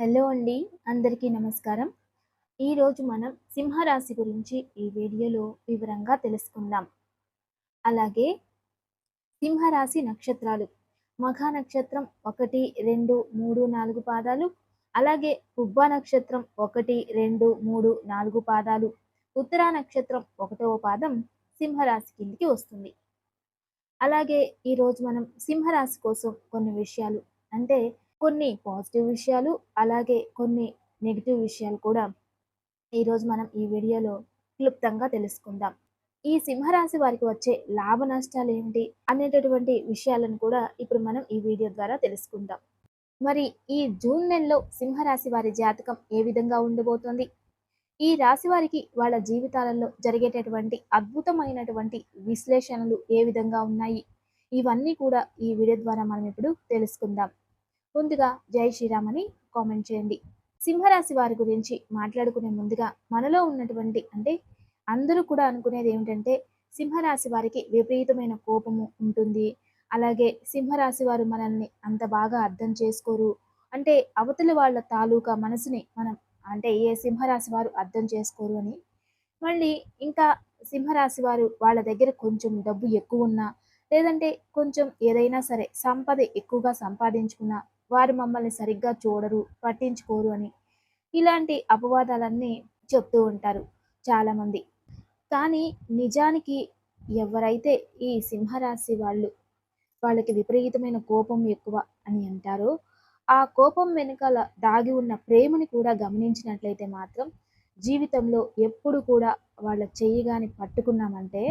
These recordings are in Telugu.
హలో అండి అందరికీ నమస్కారం. ఈరోజు మనం సింహరాశి గురించి ఈ వీడియోలో వివరంగా తెలుసుకుందాం. అలాగే సింహరాశి నక్షత్రాలు. మఘ నక్షత్రం ఒకటి రెండు మూడు నాలుగు పాదాలు. అలాగే పుబ్బ నక్షత్రం ఒకటి రెండు మూడు నాలుగు పాదాలు. ఉత్తరా నక్షత్రం ఒకటవ పాదం సింహరాశి కిందికి వస్తుంది. అలాగే ఈరోజు మనం సింహరాశి కోసం కొన్ని విషయాలు అంటే కొన్ని పాజిటివ్ విషయాలు అలాగే కొన్ని నెగిటివ్ విషయాలు కూడా ఈరోజు మనం ఈ వీడియోలో క్లుప్తంగా తెలుసుకుందాం. ఈ సింహరాశి వారికి వచ్చే లాభ నష్టాలు ఏంటి అనేటటువంటి విషయాలను కూడా ఇప్పుడు మనం ఈ వీడియో ద్వారా తెలుసుకుందాం. మరి ఈ జూన్ నెలలో సింహరాశి వారి జాతకం ఏ విధంగా ఉండబోతోంది? ఈ రాశి వారికి వాళ్ళ జీవితాలలో జరిగేటటువంటి అద్భుతమైనటువంటి విశ్లేషణలు ఏ విధంగా ఉన్నాయి? ఇవన్నీ కూడా ఈ వీడియో ద్వారా మనం ఇప్పుడు తెలుసుకుందాం. ముందుగా జై శ్రీరామ్ అని కామెంట్ చేయండి. సింహరాశి వారి గురించి మాట్లాడుకునే ముందుగా మనలో ఉన్నటువంటి అంటే అందరూ కూడా అనుకునేది ఏమిటంటే సింహరాశి వారికి విపరీతమైన కోపము ఉంటుంది. అలాగే సింహరాశి వారు మనల్ని అంత బాగా అర్థం చేసుకోరు. అంటే అవతలి వాళ్ళ తాలూకా మనసుని మనం అంటే ఏ సింహరాశి వారు అర్థం చేసుకోరు అని. మళ్ళీ ఇంకా సింహరాశి వారు వాళ్ళ దగ్గర కొంచెం డబ్బు ఎక్కువ ఉన్నా లేదంటే కొంచెం ఏదైనా సరే సంపద ఎక్కువగా సంపాదించుకున్నా వారు మమ్మల్ని సరిగ్గా చూడరు పట్టించుకోరు అని. ఇలాంటి అపవాదాలన్నీ చెప్తూ ఉంటారు చాలామంది. కానీ నిజానికి ఎవరైతే ఈ సింహరాశి వాళ్ళు వాళ్ళకి విపరీతమైన కోపం ఎక్కువ అని అంటారో ఆ కోపం వెనుకల దాగి ఉన్న ప్రేమని కూడా గమనించినట్లయితే మాత్రం జీవితంలో ఎప్పుడు కూడా వాళ్ళ చెయ్యి కానీ పట్టుకున్నామంటే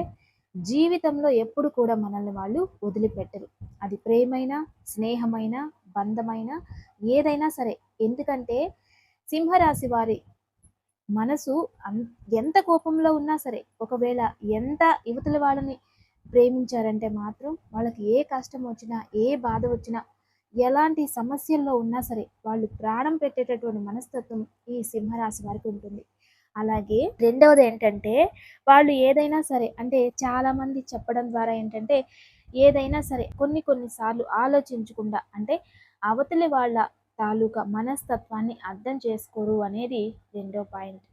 జీవితంలో ఎప్పుడు కూడా మనల్ని వాళ్ళు వదిలిపెట్టరు. అది ప్రేమైనా స్నేహమైన బంధమైన ఏదైనా సరే. ఎందుకంటే సింహరాశి వారి మనసు ఎంత కోపంలో ఉన్నా సరే ఒకవేళ ఎంత యువతుల వాళ్ళని ప్రేమించారంటే మాత్రం వాళ్ళకి ఏ కష్టం వచ్చినా ఏ బాధ వచ్చినా ఎలాంటి సమస్యల్లో ఉన్నా సరే వాళ్ళు ప్రాణం పెట్టేటటువంటి మనస్తత్వం ఈ సింహరాశి వారికి ఉంటుంది. అలాగే రెండవది ఏంటంటే వాళ్ళు ఏదైనా సరే అంటే చాలామంది చెప్పడం ద్వారా ఏంటంటే ఏదైనా సరే కొన్ని కొన్నిసార్లు ఆలోచించకుండా అంటే అవతలి వాళ్ళ తాలూకా మనస్తత్వాన్ని అర్థం చేసుకోరు అనేది రెండో పాయింట్.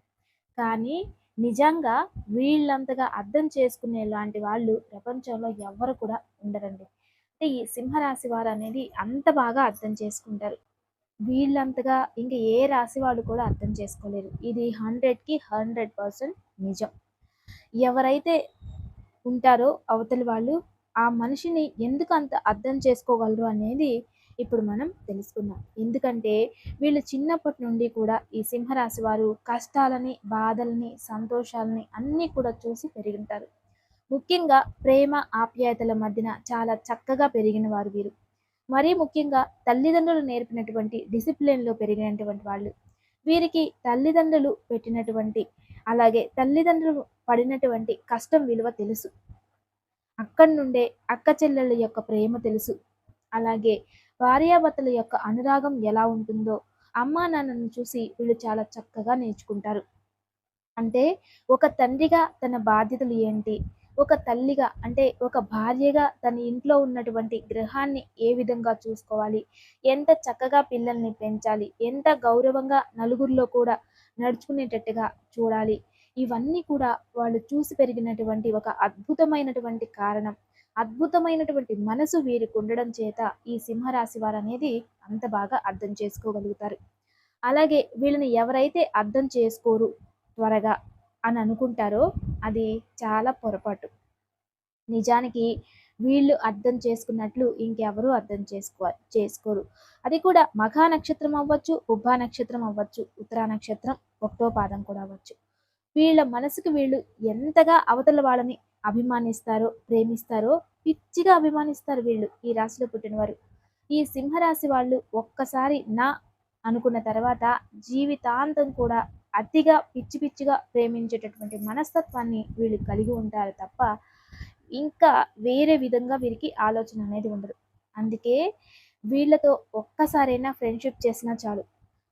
కానీ నిజంగా వీళ్ళంతగా అర్థం చేసుకునే లాంటి వాళ్ళు ప్రపంచంలో ఎవరు కూడా ఉండరండి. ఈ సింహరాశి వారు అనేది అంత బాగా అర్థం చేసుకుంటారు. వీళ్ళంతగా ఇంకా ఏ రాశి వాళ్ళు కూడా అర్థం చేసుకోలేరు. ఇది హండ్రెడ్కి హండ్రెడ్ పర్సెంట్ నిజం. ఎవరైతే ఉంటారో అవతలి వాళ్ళు ఆ మనిషిని ఎందుకు అంత అర్థం చేసుకోగలరు అనేది ఇప్పుడు మనం తెలుసుకుందాం. ఎందుకంటే వీళ్ళు చిన్నప్పటి నుండి కూడా ఈ సింహరాశి వారు కష్టాలని బాధల్ని సంతోషాలని అన్నీ కూడా చూసి పెరిగి ఉంటారు. ముఖ్యంగా ప్రేమ ఆప్యాయతల మధ్యన చాలా చక్కగా పెరిగిన వారు వీరు. మరీ ముఖ్యంగా తల్లిదండ్రులు నేర్పినటువంటి డిసిప్లిన్లో పెరిగినటువంటి వాళ్ళు. వీరికి తల్లిదండ్రులు పెట్టినటువంటి అలాగే తల్లిదండ్రులు పడినటువంటి కష్టం విలువ తెలుసు. అక్కడి నుండే అక్క చెల్లెళ్ళ యొక్క ప్రేమ తెలుసు. అలాగే భార్యాభర్తల యొక్క అనురాగం ఎలా ఉంటుందో అమ్మా నాన్నను చూసి వీళ్ళు చాలా చక్కగా నేర్చుకుంటారు. అంటే ఒక తండ్రిగా తన బాధ్యతలు ఏంటి? ఒక తల్లిగా అంటే ఒక భార్యగా తన ఇంట్లో ఉన్నటువంటి గృహాన్ని ఏ విధంగా చూసుకోవాలి? ఎంత చక్కగా పిల్లల్ని పెంచాలి? ఎంత గౌరవంగా నలుగురిలో కూడా నడుచుకునేటట్టుగా చూడాలి? ఇవన్నీ కూడా వాళ్ళు చూసి పెరిగినటువంటి ఒక అద్భుతమైనటువంటి కారణం. అద్భుతమైనటువంటి మనసు వీరికి ఉండడం చేత ఈ సింహరాశి వారు అనేది అంత బాగా అర్థం చేసుకోగలుగుతారు. అలాగే వీళ్ళని ఎవరైతే అర్థం చేసుకోరు త్వరగా అని అనుకుంటారో అది చాలా పొరపాటు. నిజానికి వీళ్ళు అర్థం చేసుకున్నట్లు ఇంకెవరూ అర్థం చేసుకో చేసుకోరు. అది కూడా మఘా నక్షత్రం అవ్వచ్చు ఉభా నక్షత్రం అవ్వచ్చు ఉత్తరా నక్షత్రం ఒకటో పాదం కూడా అవ్వచ్చు. వీళ్ళ మనసుకు వీళ్ళు ఎంతగా అవతల వాళ్ళని అభిమానిస్తారో ప్రేమిస్తారో పిచ్చిగా అభిమానిస్తారు వీళ్ళు ఈ రాశిలో పుట్టినవారు. ఈ సింహరాశి వాళ్ళు ఒక్కసారి నా అనుకున్న తర్వాత జీవితాంతం కూడా అతిగా పిచ్చి పిచ్చిగా ప్రేమించేటటువంటి మనస్తత్వాన్ని వీళ్ళు కలిగి ఉంటారు తప్ప ఇంకా వేరే విధంగా వీరికి ఆలోచన అనేది ఉండదు. అందుకే వీళ్ళతో ఒక్కసారైనా ఫ్రెండ్షిప్ చేసినా చాలు.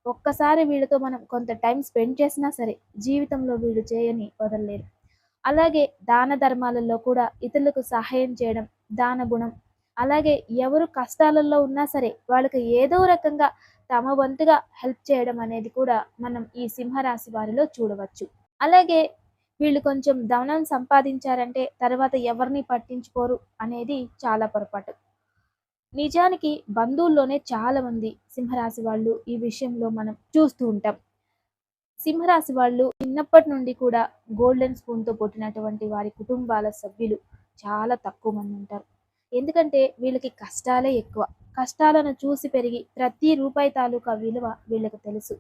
ఒక్కసారి వీళ్ళతో మనం కొంత టైం స్పెండ్ చేసినా సరే జీవితంలో వీళ్ళు చేయని వదలలేరు. అలాగే దాన ధర్మాలలో కూడా ఇతరులకు సహాయం చేయడం దాన గుణం అలాగే ఎవరు కష్టాలలో ఉన్నా సరే వాళ్ళకి ఏదో రకంగా తమ వంతుగా హెల్ప్ చేయడం అనేది కూడా మనం ఈ సింహరాశి వారిలో చూడవచ్చు. అలాగే వీళ్ళు కొంచెం ధనం సంపాదించారంటే తర్వాత ఎవరిని పట్టించుకోరు అనేది చాలా పొరపాటు. నిజానికి బంధువుల్లోనే చాలా మంది సింహరాశి వాళ్ళు ఈ విషయంలో మనం చూస్తూ ఉంటాం. సింహరాశి వాళ్ళు చిన్నప్పటి నుండి కూడా గోల్డెన్ స్పూన్తో పుట్టినటువంటి వారి కుటుంబాల సభ్యులు చాలా తక్కువ మంది ఉంటారు. ఎందుకంటే వీళ్ళకి కష్టాలే ఎక్కువ. కష్టాలను చూసి పెరిగి ప్రతి రూపాయి తాలూకా విలువ వీళ్ళకి తెలుసు.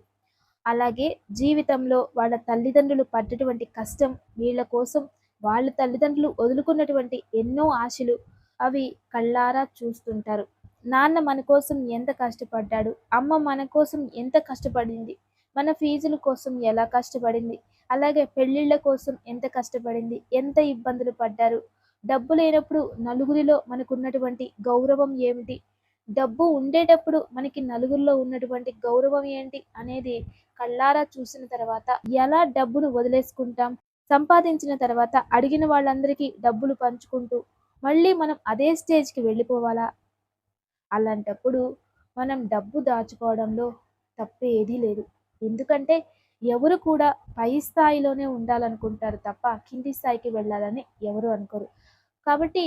అలాగే జీవితంలో వాళ్ళ తల్లిదండ్రులు పడ్డటువంటి కష్టం వీళ్ళ కోసం వాళ్ళ తల్లిదండ్రులు వదులుకున్నటువంటి ఎన్నో ఆశలు అవి కళ్ళారా చూస్తుంటారు. నాన్న మన కోసం ఎంత కష్టపడ్డాడు? అమ్మ మన కోసం ఎంత కష్టపడింది? మన ఫీజుల కోసం ఎలా కష్టపడింది? అలాగే పెళ్ళిళ్ళ కోసం ఎంత కష్టపడింది? ఎంత ఇబ్బందులు పడ్డారు? డబ్బు లేనప్పుడు నలుగురిలో మనకున్నటువంటి గౌరవం ఏమిటి? డబ్బు ఉండేటప్పుడు మనకి నలుగురిలో ఉన్నటువంటి గౌరవం ఏంటి అనేది కళ్ళారా చూసిన తర్వాత ఎలా డబ్బును వదిలేసుకుంటాం? సంపాదించిన తర్వాత అడిగిన వాళ్ళందరికీ డబ్బులు పంచుకుంటూ మళ్ళీ మనం అదే స్టేజ్కి వెళ్ళిపోవాలా? అలాంటప్పుడు మనం డబ్బు దాచుకోవడంలో తప్పు ఏదీ లేదు. ఎందుకంటే ఎవరు కూడా పై స్థాయిలోనే ఉండాలనుకుంటారు తప్ప కింది స్థాయికి వెళ్ళాలని ఎవరు అనుకోరు. కాబట్టి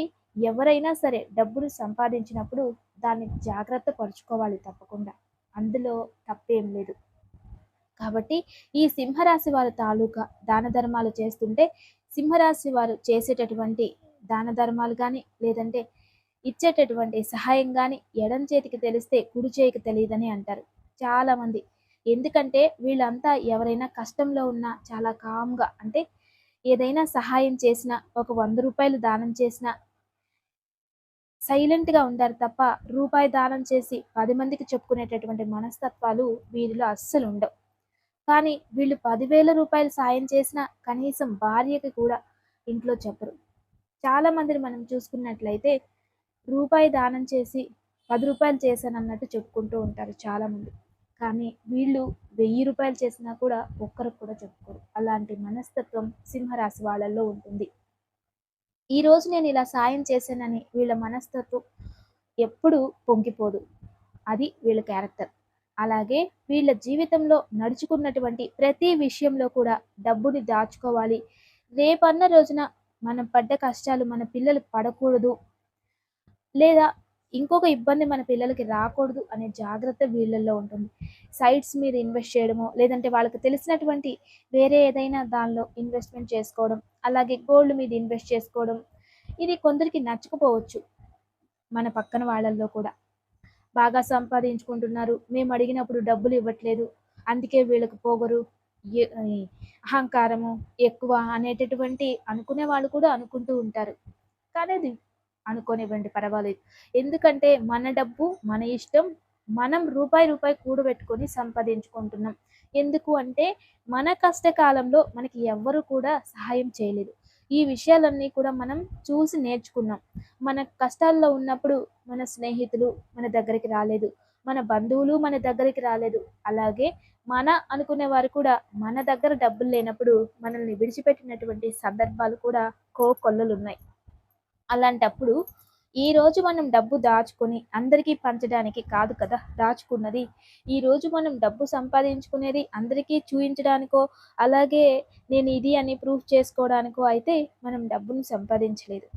ఎవరైనా సరే డబ్బులు సంపాదించినప్పుడు దాన్ని జాగ్రత్త పరుచుకోవాలి తప్పకుండా. అందులో తప్పేం లేదు. కాబట్టి ఈ సింహరాశి వారి తాలూకా దాన ధర్మాలు చేస్తుంటే సింహరాశి వారు చేసేటటువంటి దాన ధర్మాలు కానీ లేదంటే ఇచ్చేటటువంటి సహాయం కానీ ఎడం చేతికి తెలిస్తే కుడి చేయికి తెలియదని అంటారు. చాలామంది ఎందుకంటే వీళ్ళంతా ఎవరైనా కష్టంలో ఉన్నా చాలా కామ్గా అంటే ఏదైనా సహాయం చేసినా ఒక వంద రూపాయలు దానం చేసినా సైలెంట్గా ఉంటారు తప్ప రూపాయి దానం చేసి పది మందికి చెప్పుకునేటటువంటి మనస్తత్వాలు వీరిలో అస్సలు ఉండవు. కానీ వీళ్ళు పదివేల రూపాయలు సాయం చేసినా కనీసం భార్యకి కూడా ఇంట్లో చెప్పరు. చాలా మందిని మనం చూసుకున్నట్లయితే రూపాయి దానం చేసి పది రూపాయలు చేశానన్నట్టు చెప్పుకుంటూ ఉంటారు చాలామంది కానీ వీళ్ళు వెయ్యి రూపాయలు చేసినా కూడా ఒక్కరికి కూడా చెప్పుకోరు. అలాంటి మనస్తత్వం సింహరాశి వాళ్ళల్లో ఉంటుంది. ఈరోజు నేను ఇలా సాయం చేశానని వీళ్ళ మనస్తత్వం ఎప్పుడు పొంగిపోదు. అది వీళ్ళ క్యారెక్టర్. అలాగే వీళ్ళ జీవితంలో నడుచుకున్నటువంటి ప్రతి విషయంలో కూడా డబ్బుని దాచుకోవాలి. రేపన్న రోజున మనం పడ్డ కష్టాలు మన పిల్లలు పడకూడదు. లేదా ఇంకొక ఇబ్బంది మన పిల్లలకి రాకూడదు అనే జాగ్రత్త వీళ్ళల్లో ఉంటుంది. సైట్స్ మీద ఇన్వెస్ట్ చేయడము లేదంటే వాళ్ళకి తెలిసినటువంటి వేరే ఏదైనా దానిలో ఇన్వెస్ట్మెంట్ చేసుకోవడం అలాగే గోల్డ్ మీద ఇన్వెస్ట్ చేసుకోవడం ఇది కొందరికి నచ్చకపోవచ్చు మన పక్కన వాళ్ళల్లో కూడా. బాగా సంపాదించుకుంటున్నారు మేము అడిగినప్పుడు డబ్బులు ఇవ్వట్లేదు అందుకే వీళ్ళకి పోగరు అహంకారము ఎక్కువ అనేటటువంటి అనుకునే వాళ్ళు కూడా అనుకుంటూ ఉంటారు. కానీ అది అనుకోనివ్వండి పర్వాలేదు. ఎందుకంటే మన డబ్బు మన ఇష్టం మనం రూపాయి రూపాయి కూడబెట్టుకొని సంపాదించుకుంటున్నాం. ఎందుకు అంటే మన కష్టకాలంలో మనకి ఎవ్వరు కూడా సహాయం చేయలేదు. ఈ విషయాలన్నీ కూడా మనం చూసి నేర్చుకున్నాం. మన కష్టాల్లో ఉన్నప్పుడు మన స్నేహితులు మన దగ్గరికి రాలేదు. మన బంధువులు మన దగ్గరికి రాలేదు. అలాగే మన అనుకునే వారు కూడా మన దగ్గర డబ్బులు లేనప్పుడు మనల్ని విడిచిపెట్టినటువంటి సందర్భాలు కూడా కో అలాంటప్పుడు ఈ అలాంటప్పుడు ఈరోజు మనం డబ్బు దాచుకొని అందరికీ పంచడానికి కాదు కదా దాచుకున్నది. ఈరోజు మనం డబ్బు సంపాదించుకునేది అందరికీ చూపించడానికో అలాగే నేను ఇది అని ప్రూఫ్ చేసుకోవడానికో అయితే మనం డబ్బును సంపాదించలేదు.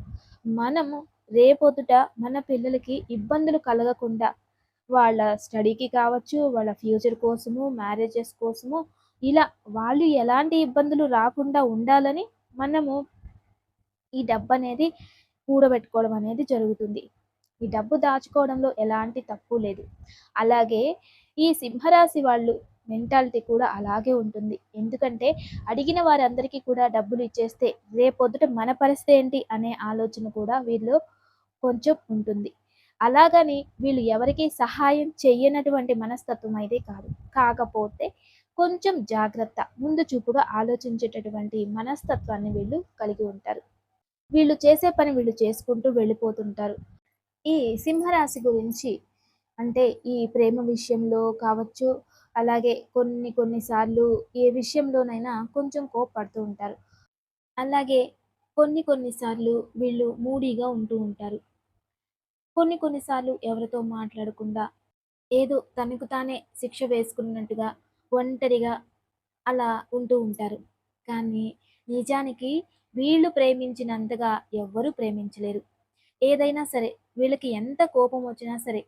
మనము రేపొద్దుట మన పిల్లలకి ఇబ్బందులు కలగకుండా వాళ్ళ స్టడీకి కావచ్చు వాళ్ళ ఫ్యూచర్ కోసము మ్యారేజెస్ కోసము ఇలా వాళ్ళు ఎలాంటి ఇబ్బందులు రాకుండా ఉండాలని మనము ఈ డబ్బు అనేది కూడబెట్టుకోవడం అనేది జరుగుతుంది. ఈ డబ్బు దాచుకోవడంలో ఎలాంటి తప్పు లేదు. అలాగే ఈ సింహరాశి వాళ్ళు మెంటాలిటీ కూడా అలాగే ఉంటుంది. ఎందుకంటే అడిగిన వారందరికీ కూడా డబ్బులు ఇచ్చేస్తే రేపొద్దుట మన పరిస్థితి ఏంటి అనే ఆలోచన కూడా వీళ్ళు కొంచెం ఉంటుంది. అలాగని వీళ్ళు ఎవరికి సహాయం చెయ్యనటువంటి మనస్తత్వం అయితే కాదు. కాకపోతే కొంచెం జాగ్రత్త ముందు చూపుగా ఆలోచించేటటువంటి మనస్తత్వాన్ని వీళ్ళు కలిగి ఉంటారు. వీళ్ళు చేసే పని వీళ్ళు చేసుకుంటూ వెళ్ళిపోతుంటారు. ఈ సింహరాశి గురించి అంటే ఈ ప్రేమ విషయంలో కావచ్చు అలాగే కొన్ని కొన్నిసార్లు ఏ విషయంలోనైనా కొంచెం కోప్పడుతూ ఉంటారు. అలాగే కొన్ని కొన్నిసార్లు వీళ్ళు మూడీగా ఉంటూ ఉంటారు. కొన్ని కొన్నిసార్లు ఎవరితో మాట్లాడకుండా ఏదో తనకు తానే శిక్ష వేసుకున్నట్టుగా ఒంటరిగా అలా ఉంటూ ఉంటారు. కానీ నిజానికి వీళ్ళు ప్రేమించినంతగా ఎవ్వరూ ప్రేమించలేరు. ఏదైనా సరే వీళ్ళకి ఎంత కోపం వచ్చినా సరే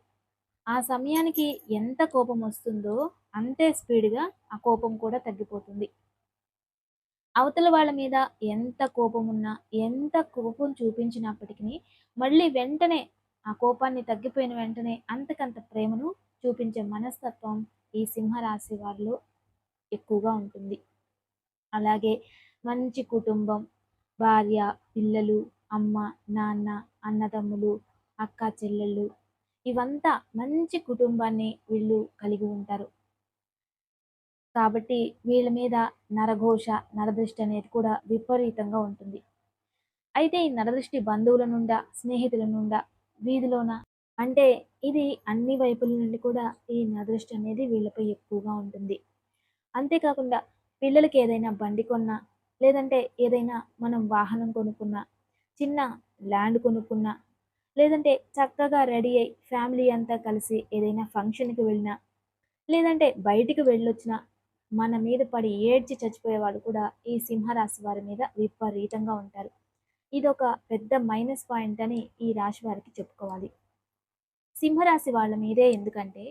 ఆ సమయానికి ఎంత కోపం వస్తుందో అంతే స్పీడ్గా ఆ కోపం కూడా తగ్గిపోతుంది. అవతల వాళ్ళ మీద ఎంత కోపం ఉన్నా ఎంత కోపం చూపించినప్పటికీ మళ్ళీ వెంటనే ఆ కోపాన్ని తగ్గిపోయిన వెంటనే అంతకంత ప్రేమను చూపించే మనస్తత్వం ఈ సింహరాశి వారిలో ఎక్కువగా ఉంటుంది. అలాగే మంచి కుటుంబం భార్య పిల్లలు అమ్మ నాన్న అన్నదమ్ములు అక్క చెల్లెళ్ళు. ఇవంతా మంచి కుటుంబాన్ని వీళ్ళు కలిగి ఉంటారు. కాబట్టి వీళ్ళ మీద నరఘోష నరదృష్టి అనేది కూడా విపరీతంగా ఉంటుంది. అయితే ఈ నరదృష్టి బంధువుల నుండా స్నేహితుల నుండా వీధిలోన? అంటే ఇది అన్ని వైపుల నుండి కూడా ఈ నరదృష్టి అనేది వీళ్ళపై ఎక్కువగా ఉంటుంది. అంతేకాకుండా పిల్లలకి ఏదైనా బండి కొన్నా లేదంటే ఏదైనా మనం వాహనం కొనుక్కున్నా చిన్న ల్యాండ్ కొనుక్కున్నా లేదంటే చక్కగా రెడీ అయి ఫ్యామిలీ అంతా కలిసి ఏదైనా ఫంక్షన్కి వెళ్ళినా లేదంటే బయటికి వెళ్ళొచ్చినా మన మీద పడి ఏడ్చి చచ్చిపోయేవాడు కూడా ఈ సింహరాశి వారి మీద విపరీతంగా ఉంటారు. ఇది ఒక పెద్ద మైనస్ పాయింట్ అని ఈ రాశి వారికి చెప్పుకోవాలి. సింహరాశి వాళ్ళ మీదే ఎందుకంటే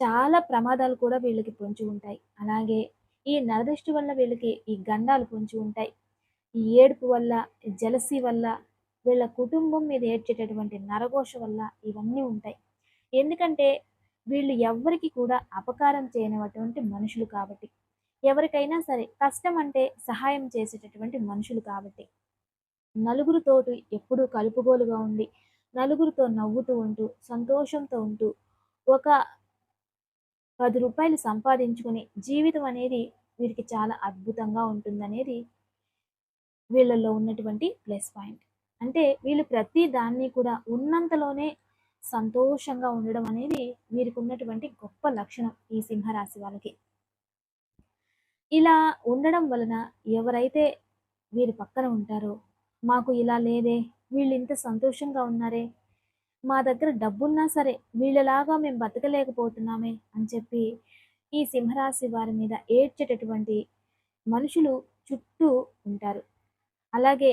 చాలా ప్రమాదాలు కూడా వీళ్ళకి పొంచి ఉంటాయి. అలాగే ఈ నరదృష్టి వల్ల వీళ్ళకి ఈ గండాలు పొంచి ఉంటాయి. ఈ ఏడుపు వల్ల జలసి వల్ల వీళ్ళ కుటుంబం మీద ఏడ్చేటటువంటి నరఘోష వల్ల ఇవన్నీ ఉంటాయి. ఎందుకంటే వీళ్ళు ఎవ్వరికి కూడా అపకారం చేయనటువంటి మనుషులు కాబట్టి. ఎవరికైనా సరే కష్టం అంటే సహాయం చేసేటటువంటి మనుషులు కాబట్టి. నలుగురితోటి ఎప్పుడూ కలుపుగోలుగా ఉండి నలుగురితో నవ్వుతూ ఉంటూ సంతోషంతో ఉంటూ ఒక పది రూపాయలు సంపాదించుకుని జీవితం అనేది వీరికి చాలా అద్భుతంగా ఉంటుందనేది వీళ్ళల్లో ఉన్నటువంటి ప్లస్ పాయింట్. అంటే వీళ్ళు ప్రతి దాన్ని కూడా ఉన్నంతలోనే సంతోషంగా ఉండడం అనేది వీరికి ఉన్నటువంటి గొప్ప లక్షణం ఈ సింహరాశి వాళ్ళకి. ఇలా ఉండడం వలన ఎవరైతే వీరి పక్కన ఉంటారో మాకు ఇలా లేదే వీళ్ళు ఇంత సంతోషంగా ఉన్నారే మా దగ్గర డబ్బున్నా సరే వీళ్ళలాగా మేము బతకలేకపోతున్నామే అని చెప్పి ఈ సింహరాశి వారి మీద ఏడ్చేటటువంటి మనుషులు చుట్టూ ఉంటారు. అలాగే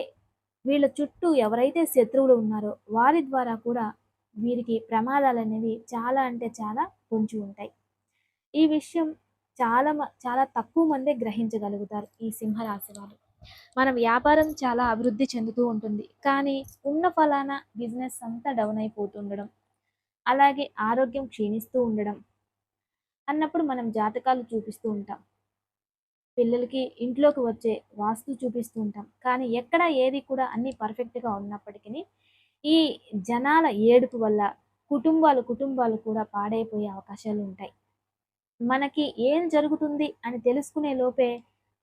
వీళ్ళ చుట్టూ ఎవరైతే శత్రువులు ఉన్నారో వారి ద్వారా కూడా వీరికి ప్రమాదాలు అనేవి చాలా అంటే చాలా పొంచి ఉంటాయి. ఈ విషయం చాలా చాలా తక్కువ మందే గ్రహించగలుగుతారు ఈ సింహరాశి వారు. మన వ్యాపారం చాలా అభివృద్ధి చెందుతూ ఉంటుంది. కానీ ఉన్న ఫలానా బిజినెస్ అంతా డౌన్ అయిపోతుండడం అలాగే ఆరోగ్యం క్షీణిస్తూ ఉండడం అన్నప్పుడు మనం జాతకాలు చూపిస్తూ ఉంటాం. పిల్లలకి ఇంట్లోకి వచ్చే వాస్తు చూపిస్తూ ఉంటాం. కానీ ఎక్కడ ఏది కూడా అన్నీ పర్ఫెక్ట్గా ఉన్నప్పటికీ ఈ జనాల ఏడుపు వల్ల కుటుంబాలు కుటుంబాలు కూడా పాడైపోయే అవకాశాలు ఉంటాయి. మనకి ఏం జరుగుతుంది అని తెలుసుకునే లోపే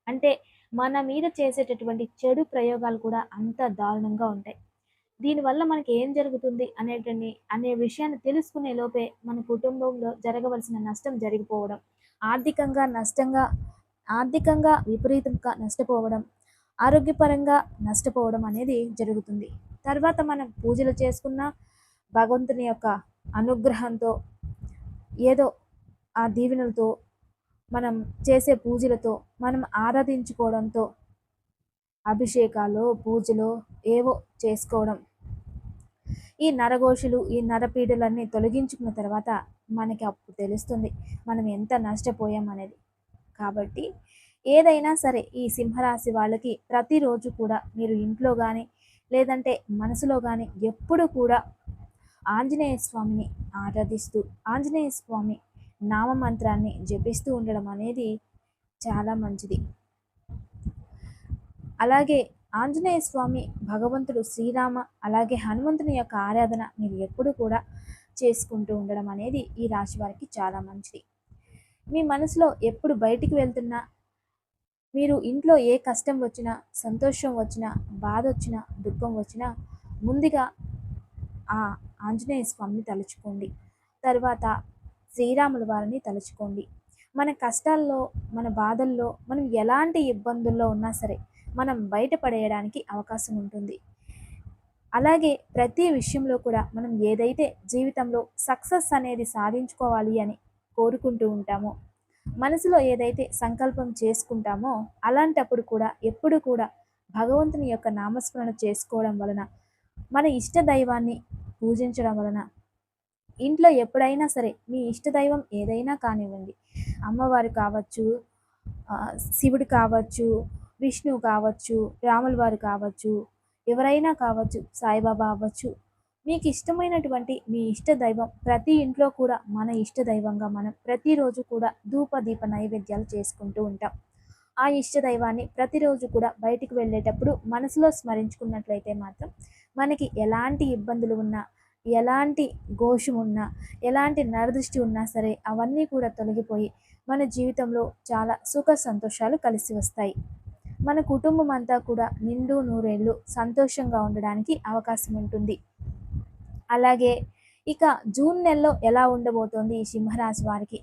అంటే మన మీద చేసేటటువంటి చెడు ప్రయోగాలు కూడా అంత దారుణంగా ఉంటాయి. దీనివల్ల మనకి ఏం జరుగుతుంది అనేటువంటి అనే విషయాన్ని తెలుసుకునే లోపే మన కుటుంబంలో జరగవలసిన నష్టం జరిగిపోవడం ఆర్థికంగా నష్టంగా ఆర్థికంగా విపరీతంగా నష్టపోవడం ఆరోగ్యపరంగా నష్టపోవడం అనేది జరుగుతుంది. తర్వాత మనం పూజలు చేసుకున్న భగవంతుని యొక్క అనుగ్రహంతో ఏదో ఆ దీవెనలతో మనం చేసే పూజలతో మనం ఆరాధించుకోవడంతో అభిషేకాలు పూజలు ఏవో చేసుకోవడం. ఈ నరఘోషులు ఈ నరపీడలన్నీ తొలగించుకున్న తర్వాత మనకి అప్పుడు తెలుస్తుంది మనం ఎంత నష్టపోయాం అనేది. కాబట్టి ఏదైనా సరే ఈ సింహరాశి వాళ్ళకి ప్రతిరోజు కూడా మీరు ఇంట్లో కానీ లేదంటే మనసులో కానీ ఎప్పుడు కూడా ఆంజనేయ స్వామిని ఆరాధిస్తూ ఆంజనేయ స్వామి నామమంత్రాన్ని జపిస్తూ ఉండడం అనేది చాలా మంచిది. అలాగే ఆంజనేయ స్వామి భగవంతుడు శ్రీరామ అలాగే హనుమంతుని యొక్క ఆరాధన మీరు ఎప్పుడు కూడా చేసుకుంటూ ఉండడం అనేది ఈ రాశి వారికి చాలా మంచిది. మీ మనసులో ఎప్పుడు బయటికి వెళ్తున్నా మీరు ఇంట్లో ఏ కష్టం వచ్చినా సంతోషం వచ్చినా బాధ వచ్చినా దుఃఖం వచ్చినా ముందుగా ఆ ఆంజనేయ స్వామిని తలుచుకోండి. తర్వాత శ్రీరాముల వారిని తలుచుకోండి. మన కష్టాల్లో మన బాధల్లో మనం ఎలాంటి ఇబ్బందుల్లో ఉన్నా సరే మనం బయటపడేయడానికి అవకాశం ఉంటుంది. అలాగే ప్రతి విషయంలో కూడా మనం ఏదైతే జీవితంలో సక్సెస్ అనేది సాధించుకోవాలి అని కోరుకుంటూ ఉంటామో మనసులో ఏదైతే సంకల్పం చేసుకుంటామో అలాంటప్పుడు కూడా ఎప్పుడు కూడా భగవంతుని యొక్క నామస్మరణ చేసుకోవడం వలన మన ఇష్ట దైవాన్ని పూజించడం వలన ఇంట్లో ఎప్పుడైనా సరే మీ ఇష్ట దైవం ఏదైనా కానివ్వండి. అమ్మవారు కావచ్చు శివుడు కావచ్చు విష్ణువు కావచ్చు రాముల వారు కావచ్చు ఎవరైనా కావచ్చు సాయిబాబా అవ్వచ్చు. మీకు ఇష్టమైనటువంటి మీ ఇష్ట దైవం ప్రతి ఇంట్లో కూడా మన ఇష్ట దైవంగా మనం ప్రతిరోజు కూడా ధూప దీప నైవేద్యాలు చేసుకుంటూ ఉంటాం. ఆ ఇష్ట దైవాన్ని ప్రతిరోజు కూడా బయటికి వెళ్ళేటప్పుడు మనసులో స్మరించుకున్నట్లయితే మాత్రం మనకి ఎలాంటి ఇబ్బందులు ఉన్నా ఎలాంటి ఘోషం ఉన్నా ఎలాంటి నరదృష్టి ఉన్నా సరే అవన్నీ కూడా తొలగిపోయి మన జీవితంలో చాలా సుఖ సంతోషాలు కలిసి వస్తాయి. మన కుటుంబం అంతా కూడా నిండు నూరేళ్ళు సంతోషంగా ఉండడానికి అవకాశం ఉంటుంది. అలాగే ఇక జూన్ నెలలో ఎలా ఉండబోతోంది ఈ సింహరాశి వారికి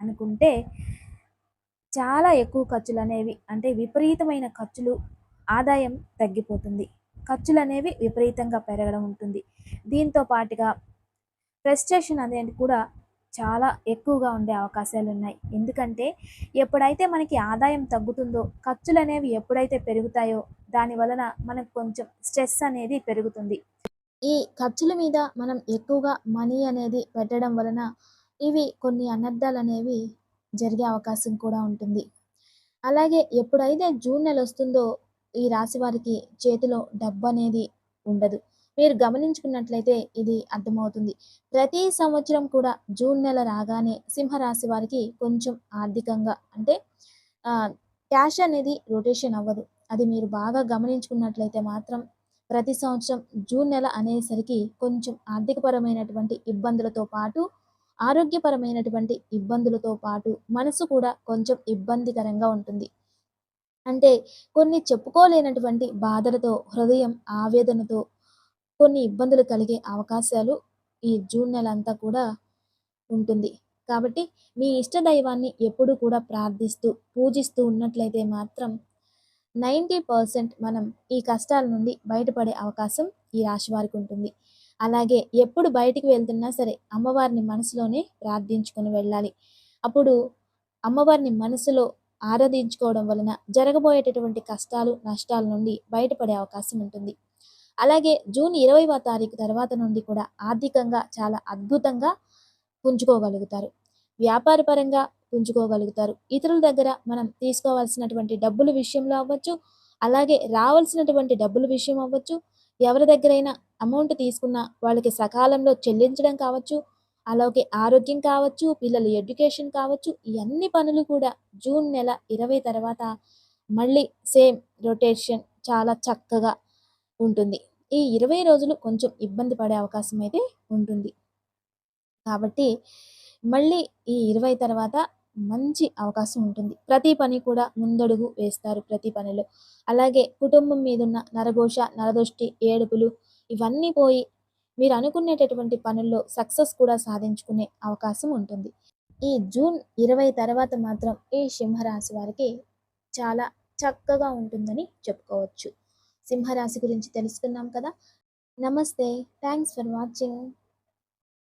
అనుకుంటే చాలా ఎక్కువ ఖర్చులు అనేవి అంటే విపరీతమైన ఖర్చులు ఆదాయం తగ్గిపోతుంది. ఖర్చులు అనేవి విపరీతంగా పెరగడం ఉంటుంది. దీంతో పాటుగా ఫ్రస్ట్రేషన్ అనేది కూడా చాలా ఎక్కువగా ఉండే అవకాశాలు ఉన్నాయి. ఎందుకంటే ఎప్పుడైతే మనకి ఆదాయం తగ్గుతుందో ఖర్చులు అనేవి ఎప్పుడైతే పెరుగుతాయో దాని వలన మనకు కొంచెం స్ట్రెస్ అనేది పెరుగుతుంది. ఈ ఖర్చుల మీద మనం ఎక్కువగా మనీ అనేది పెట్టడం వలన ఇవి కొన్ని అనర్థాలు అనేవి జరిగే అవకాశం కూడా ఉంటుంది. అలాగే ఎప్పుడైతే జూన్ నెల వస్తుందో ఈ రాశి వారికి చేతిలో డబ్బు అనేది ఉండదు. మీరు గమనించుకున్నట్లయితే ఇది అర్థమవుతుంది. ప్రతి సంవత్సరం కూడా జూన్ నెల రాగానే సింహరాశి వారికి కొంచెం ఆర్థికంగా అంటే క్యాష్ అనేది రొటేషన్ అవ్వదు. అది మీరు బాగా గమనించుకున్నట్లయితే మాత్రం ప్రతి సంవత్సరం జూన్ నెల అనేసరికి కొంచెం ఆర్థికపరమైనటువంటి ఇబ్బందులతో పాటు ఆరోగ్యపరమైనటువంటి ఇబ్బందులతో పాటు మనసు కూడా కొంచెం ఇబ్బందికరంగా ఉంటుంది. అంటే కొన్ని చెప్పుకోలేనటువంటి బాధలతో హృదయం ఆవేదనతో కొన్ని ఇబ్బందులు కలిగే అవకాశాలు ఈ జూన్ నెల అంతా కూడా ఉంటుంది. కాబట్టి మీ ఇష్ట దైవాన్ని ఎప్పుడు కూడా ప్రార్థిస్తూ పూజిస్తూ ఉన్నట్లయితే మాత్రం నైంటీ పర్సెంట్ మనం ఈ కష్టాల నుండి బయటపడే అవకాశం ఈ రాశి వారికి ఉంటుంది. అలాగే ఎప్పుడు బయటికి వెళ్తున్నా సరే అమ్మవారిని మనసులోనే ప్రార్థించుకొని వెళ్ళాలి. అప్పుడు అమ్మవారిని మనసులో ఆరాధించుకోవడం వలన జరగబోయేటటువంటి కష్టాలు నష్టాల నుండి బయటపడే అవకాశం ఉంటుంది. అలాగే జూన్ ఇరవైవ తారీఖు తర్వాత నుండి కూడా ఆర్థికంగా చాలా అద్భుతంగా పుంజుకోగలుగుతారు. వ్యాపార పరంగా పుంజుకోగలుగుతారు. ఇతరుల దగ్గర మనం తీసుకోవాల్సినటువంటి డబ్బుల విషయంలో అవ్వచ్చు అలాగే రావాల్సినటువంటి డబ్బుల విషయం అవ్వచ్చు ఎవరి దగ్గరైనా అమౌంట్ తీసుకున్నా వాళ్ళకి సకాలంలో చెల్లించడం కావచ్చు అలాగే ఆరోగ్యం కావచ్చు పిల్లల ఎడ్యుకేషన్ కావచ్చు ఈ అన్ని పనులు కూడా జూన్ నెల ఇరవై తర్వాత మళ్ళీ సేమ్ రొటేషన్ చాలా చక్కగా ఉంటుంది. ఈ ఇరవై రోజులు కొంచెం ఇబ్బంది పడే అవకాశం అయితే ఉంటుంది. కాబట్టి మళ్ళీ ఈ ఇరవై తర్వాత మంచి అవకాశం ఉంటుంది. ప్రతి పని కూడా ముందడుగు వేస్తారు ప్రతి పనిలో. అలాగే కుటుంబం మీదున్న నరఘోష నరదృష్టి ఏడుపులు ఇవన్నీ పోయి మీరు అనుకునేటటువంటి పనుల్లో సక్సెస్ కూడా సాధించుకునే అవకాశం ఉంటుంది. ఈ జూన్ ఇరవై తర్వాత మాత్రం ఈ సింహరాశి వారికి చాలా చక్కగా ఉంటుందని చెప్పుకోవచ్చు. సింహరాశి గురించి తెలుసుకున్నాం కదా? నమస్తే. Thanks for watching.